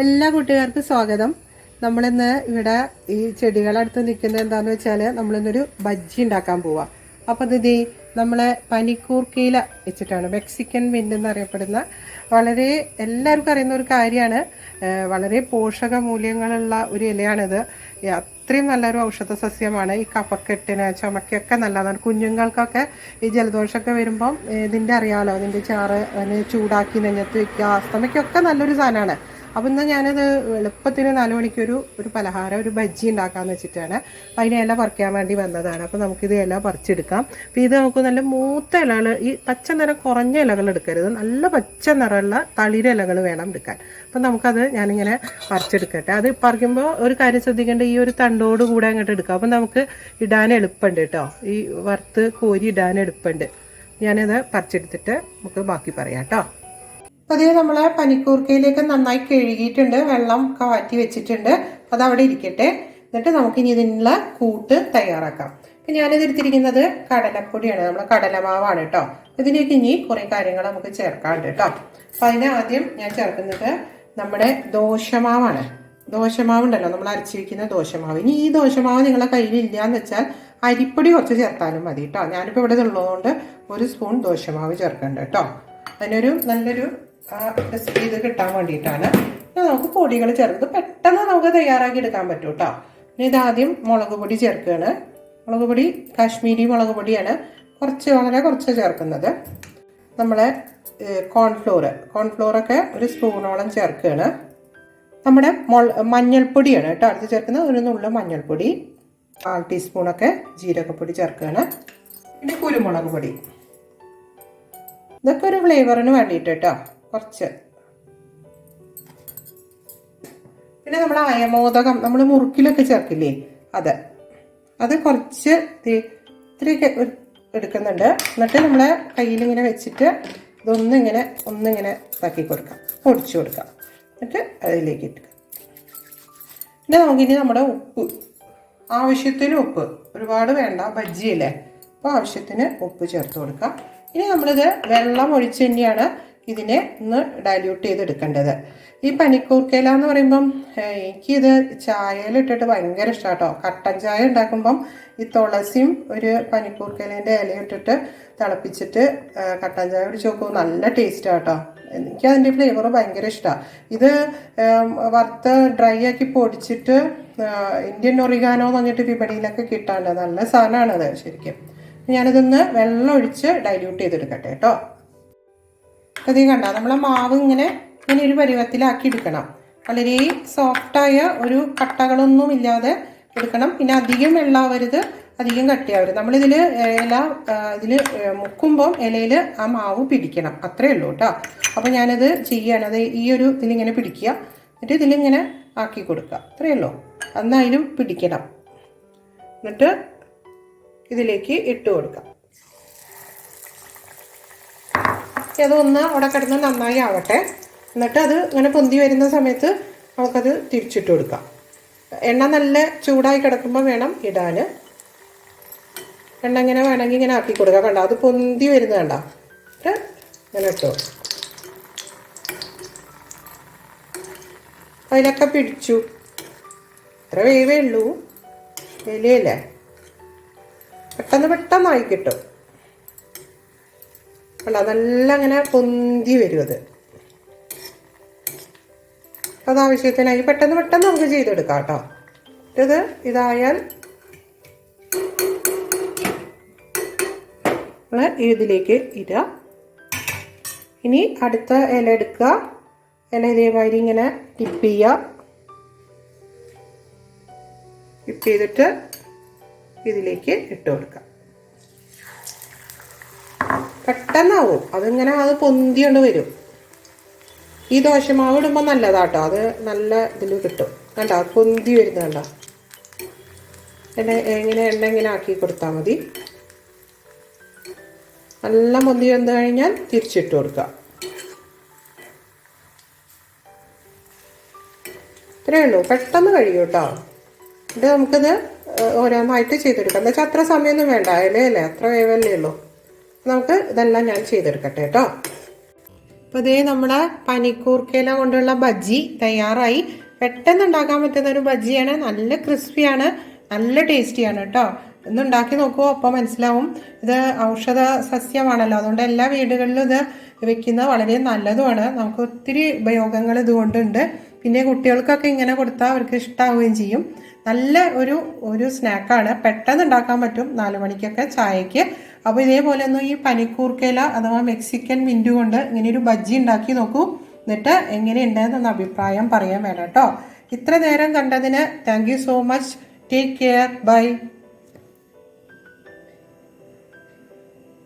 എല്ലാ കൂട്ടുകാർക്കും സ്വാഗതം. നമ്മളിന്ന് ഇവിടെ ഈ ചെടികളടുത്ത് നിൽക്കുന്നത് എന്താന്ന് വെച്ചാൽ നമ്മളിന്നൊരു ബജ്ജി ഉണ്ടാക്കാൻ പോവാം. അപ്പോൾ ഇത് ദേ നമ്മളെ പനിക്കൂർക്കയില വെച്ചിട്ടാണ് മെക്സിക്കൻ മിന്റ് എന്നറിയപ്പെടുന്ന. വളരെ എല്ലാവർക്കും അറിയുന്ന ഒരു കാര്യമാണ്. വളരെ പോഷക മൂല്യങ്ങളുള്ള ഒരു ഇലയാണിത്. അത്രയും നല്ലൊരു ഔഷധ സസ്യമാണ്. ഈ കഫക്കെട്ടിന് ചുമക്കൊക്കെ നല്ലതാണ്. കുഞ്ഞുങ്ങൾക്കൊക്കെ ഈ ജലദോഷമൊക്കെ വരുമ്പം ഇതിന്റെ അറിയാമല്ലോ ഇതിന്റെ ചാറ് അതിന് ചൂടാക്കി നെഞ്ഞത്ത് വെക്കുക അസ്തമയ്ക്കൊക്കെ നല്ലൊരു സാധനമാണ്. അപ്പം എന്നാൽ ഞാനത് എളുപ്പത്തിന് നാല് മണിക്കൊരു ഒരു പലഹാരം ഒരു ബജ്ജി ഉണ്ടാക്കാമെന്ന് വെച്ചിട്ടാണ് അപ്പം അതിന് ഇല പറിക്കാൻ വേണ്ടി വന്നതാണ്. അപ്പം നമുക്കിത് ഇല പറിച്ചെടുക്കാം. അപ്പം ഇത് നമുക്ക് നല്ല മൂത്ത ഇലകൾ ഈ പച്ച നിറം കുറഞ്ഞ ഇലകൾ എടുക്കരുത്. നല്ല പച്ച നിറമുള്ള തളിര ഇലകൾ വേണം എടുക്കാൻ. അപ്പം നമുക്കത് ഞാനിങ്ങനെ പറിച്ചെടുക്കട്ടെ. അത് പറിക്കുമ്പോൾ ഒരു കാര്യം ശ്രദ്ധിക്കേണ്ട ഈ ഒരു തണ്ടോട് കൂടെ അങ്ങോട്ട് എടുക്കാം. അപ്പം നമുക്ക് ഇടാൻ എളുപ്പമുണ്ട് കേട്ടോ. ഈ വറുത്ത് കോരി ഇടാൻ എളുപ്പമുണ്ട്. ഞാനത് പറിച്ചെടുത്തിട്ട് നമുക്ക് ബാക്കി പറയാം കേട്ടോ. അതേ നമ്മൾ പനിക്കൂർക്കയിലേക്ക് നന്നായി കഴുകിയിട്ടുണ്ട്. വെള്ളം കാറ്റി വെച്ചിട്ടുണ്ട്. അത് അവിടെ ഇരിക്കട്ടെ. എന്നിട്ട് നമുക്കിനി ഇതിനുള്ള കൂട്ട് തയ്യാറാക്കാം. ഇപ്പം ഞാനിത് എടുത്തിരിക്കുന്നത് കടലപ്പൊടിയാണ്. നമ്മൾ കടലമാവാണ് കേട്ടോ. ഇതിലേക്ക് ഇനി കുറേ കാര്യങ്ങൾ നമുക്ക് ചേർക്കാണ്ട് കേട്ടോ. അപ്പം അതിന് ആദ്യം ഞാൻ ചേർക്കുന്നത് നമ്മുടെ ദോശമാവാണ്. ദോശമാവുണ്ടല്ലോ. നമ്മൾ അരച്ച് വയ്ക്കുന്ന ദോശമാവ്. ഇനി ഈ ദോശമാവ് നിങ്ങളെ കയ്യിൽ ഇല്ല എന്ന് വെച്ചാൽ അരിപ്പൊടി കുറച്ച് ചേർത്താലും മതി കേട്ടോ. ഞാനിപ്പോൾ ഇവിടെ ഉള്ളതുകൊണ്ട് ഒരു സ്പൂൺ ദോശമാവ് ചേർക്കണ്ട കേട്ടോ. അതിനൊരു നല്ലൊരു റെസിപ്പി ഇത് കിട്ടാൻ വേണ്ടിയിട്ടാണ്. നമുക്ക് പൊടികൾ ചേർക്കുന്നത് പെട്ടെന്ന് നമുക്ക് തയ്യാറാക്കി എടുക്കാൻ പറ്റും കേട്ടോ. ഇനി ഇതാദ്യം മുളക് പൊടി ചേർക്കുകയാണ്. മുളക് പൊടി കാശ്മീരി മുളക് പൊടിയാണ് കുറച്ച് വളരെ കുറച്ച് ചേർക്കുന്നത്. നമ്മളെ കോൺഫ്ലോർ കോൺഫ്ലോറൊക്കെ ഒരു സ്പൂണോളം ചേർക്കുകയാണ്. നമ്മുടെ മുള മഞ്ഞൾപ്പൊടിയാണ് കേട്ടോ അടുത്ത് ചേർക്കുന്നത്. ഒരു നുള്ള മഞ്ഞൾപ്പൊടി കാൽ ടീസ്പൂണൊക്കെ ജീരകപ്പൊടി ചേർക്കുകയാണ്. പിന്നെ കുരുമുളക് പൊടി. ഇതൊക്കെ ഒരു ഫ്ലേവറിന് വേണ്ടിയിട്ട് കേട്ടോ. കുറച്ച്. പിന്നെ നമ്മൾ അയമോദകം നമ്മൾ മുറുക്കിലൊക്കെ ചേർക്കില്ലേ? അത്. അത് കുറച്ച് ഇത്തിരി എടുക്കുന്നുണ്ട്. എന്നിട്ട് നമ്മളെ കയ്യിലിങ്ങനെ വെച്ചിട്ട് ഇതൊന്നിങ്ങനെ ഒന്നിങ്ങനെ ഇതാക്കി കൊടുക്കാം. പൊടിച്ചു കൊടുക്കാം. എന്നിട്ട് അതിലേക്ക് ഇട്ടുക പിന്നെ നമുക്കിനി നമ്മുടെ ഉപ്പ്. ആവശ്യത്തിന് ഉപ്പ്. ഒരുപാട് വേണ്ട ബജ്ജിയല്ലേ? അപ്പോൾ ആവശ്യത്തിന് ഉപ്പ് ചേർത്ത് കൊടുക്കാം. ഇനി നമ്മളിത് വെള്ളം ഒഴിച്ച് തന്നെയാണ് ഇതിനെ ഒന്ന് ഡൈല്യൂട്ട് ചെയ്തെടുക്കേണ്ടത്. ഈ പനിക്കൂർക്കയില എന്ന് പറയുമ്പം എനിക്കിത് ചായയിലിട്ടിട്ട് ഭയങ്കര ഇഷ്ടമാണ് കേട്ടോ കട്ടൻ ചായ ഉണ്ടാക്കുമ്പം ഈ തുളസിയും ഒരു പനിക്കൂർക്കയിലേന്റെ ഇല ഇട്ടിട്ട് തിളപ്പിച്ചിട്ട് കട്ടൻ ചായ കുടിച്ച് നോക്കും. നല്ല ടേസ്റ്റാണ് കേട്ടോ എനിക്ക് അതിന്റെ ഫ്ലേവർ ഭയങ്കര ഇഷ്ടമാണ് ഇത് വറുത്ത് ഡ്രൈ ആക്കി പൊടിച്ചിട്ട് ഇന്ത്യൻ ഒറിഗാനോ എന്ന് പറഞ്ഞിട്ട് വിപണിയിലൊക്കെ കിട്ടാണ്ട് നല്ല സാധനമാണത് ശരിക്കും. ഞാനിതൊന്ന് വെള്ളം ഒഴിച്ച് ഡൈല്യൂട്ട് ചെയ്തെടുക്കട്ടെ കേട്ടോ. അത് കണ്ട. നമ്മളെ മാവ് ഇങ്ങനെ ഇങ്ങനെ ഒരു പരുവത്തിലാക്കി എടുക്കണം. വളരെ സോഫ്റ്റായ ഒരു കട്ടകളൊന്നും ഇല്ലാതെ എടുക്കണം. പിന്നെ അധികം വെള്ളാവരുത് അധികം കട്ടിയാവരുത് നമ്മളിതിൽ ഇല ഇതിൽ മുക്കുമ്പോൾ ഇലയിൽ ആ മാവ് പിടിക്കണം. അത്രേ ഉള്ളൂ കേട്ടോ. അപ്പോൾ ഞാനത് ചെയ്യാണ്. അത് ഈ ഒരു ഇതിലിങ്ങനെ പിടിക്കുക. എന്നിട്ട് ഇതിലിങ്ങനെ ആക്കി കൊടുക്കുക. അത്രയേ ഉള്ളൂ. എന്നായാലും പിടിക്കണം. എന്നിട്ട് ഇതിലേക്ക് ഇട്ട് കൊടുക്കാം. അതൊന്ന് അവിടെ കിടന്ന് നന്നായി ആവട്ടെ. എന്നിട്ട് അത് ഇങ്ങനെ പൊന്തി വരുന്ന സമയത്ത് നമുക്കത് തിരിച്ചിട്ട് കൊടുക്കാം. എണ്ണ നല്ല ചൂടായി കിടക്കുമ്പോൾ വേണം ഇടാൻ. എണ്ണ ഇങ്ങനെ വേണമെങ്കിൽ ഇങ്ങനെ ആക്കി കൊടുക്കാം. കണ്ട? അത് പൊന്തി വരുന്നത് കണ്ട? ഇങ്ങനെ ഇട്ടോ. അതിലൊക്കെ പിടിച്ചു. അത്ര വേവേ ഉള്ളൂ. വിലയില്ലേ? പെട്ടെന്ന് പെട്ടെന്നായി കിട്ടും. അല്ല അതെല്ലാം അങ്ങനെ പൊന്തി വരും അത്. അത് ആവശ്യത്തിനായി പെട്ടെന്ന് പെട്ടെന്ന് നമുക്ക് ചെയ്തെടുക്കാം കേട്ടോ. ഇത് ഇതായാൽ ഇതിലേക്ക് ഇടുക. ഇനി അടുത്ത ഇല എടുക്കുക. ഇല ഇതേമാതിരി ഇങ്ങനെ ടിപ്പ് ചെയ്യുക. ടിപ്പ് ചെയ്തിട്ട് ഇതിലേക്ക് ഇട്ട് കൊടുക്കാം പെട്ടെന്നാവും. അതിങ്ങനെ അത് പൊന്തിയോണ്ട് വരും. ഈ ദോശമാവ് ഇടുമ്പോൾ നല്ലതാട്ടോ. അത് നല്ല ഇതിൽ കിട്ടും. കണ്ടോ? പൊന്തി വരുന്നത് കണ്ടോ? എണ്ണ ഇങ്ങനെ എണ്ണ ഇങ്ങനെ ആക്കി കൊടുത്താൽ മതി. നല്ല പൊന്തി വന്നു കഴിഞ്ഞാൽ തിരിച്ചിട്ട് കൊടുക്കുക. ഇത്രയേ ഉള്ളൂ. പെട്ടെന്ന് കഴിയും കേട്ടോ. ഇത് നമുക്കിത് ഓരോന്നായിട്ട് ചെയ്തെടുക്കാം. എന്താ വെച്ചാൽ അത്ര സമയമൊന്നും വേണ്ട. ഇലയല്ലേ? അത്ര വേവല്ലേ ഉള്ളൂ. നമുക്ക് ഇതെല്ലാം ഞാൻ ചെയ്തെടുക്കട്ടെ കേട്ടോ. അപ്പോൾ ഇതേ നമ്മുടെ പനിക്കൂർക്കയില കൊണ്ടുള്ള ബജ്ജി തയ്യാറായി. പെട്ടെന്ന് ഉണ്ടാക്കാൻ പറ്റുന്ന ഒരു ബജ്ജിയാണ്. നല്ല ക്രിസ്പിയാണ്. നല്ല ടേസ്റ്റിയാണ് കേട്ടോ. ഇന്ന് ഉണ്ടാക്കി നോക്കൂ അപ്പോൾ മനസ്സിലാവും. ഇത് ഔഷധ സസ്യമാണല്ലോ. അതുകൊണ്ട് എല്ലാ വീടുകളിലും ഇത് വെക്കുന്നത് വളരെ നല്ലതുമാണ്. നമുക്ക് ഒത്തിരി ഉപയോഗങ്ങൾ ഇതുകൊണ്ടുണ്ട്. പിന്നെ കുട്ടികൾക്കൊക്കെ ഇങ്ങനെ കൊടുത്താൽ അവർക്ക് ഇഷ്ടാവുകയും ചെയ്യും. നല്ല ഒരു ഒരു സ്നാക്കാണ് പെട്ടെന്ന് ഉണ്ടാക്കാൻ പറ്റും. നാല് മണിക്കൊക്കെ ചായക്ക് അപ്പോൾ ഇതേപോലെ ഒന്ന് ഈ പനിക്കൂർക്കേല അഥവാ മെക്സിക്കൻ മിന്റു കൊണ്ട് ഇങ്ങനെ ഒരു ബജ്ജി ഉണ്ടാക്കി നോക്കൂ. എന്നിട്ട് എങ്ങനെയുണ്ടെന്നൊന്ന് അഭിപ്രായം പറയാൻ വേണം കേട്ടോ. ഇത്ര നേരം കണ്ടതിന് thank you so much take care bye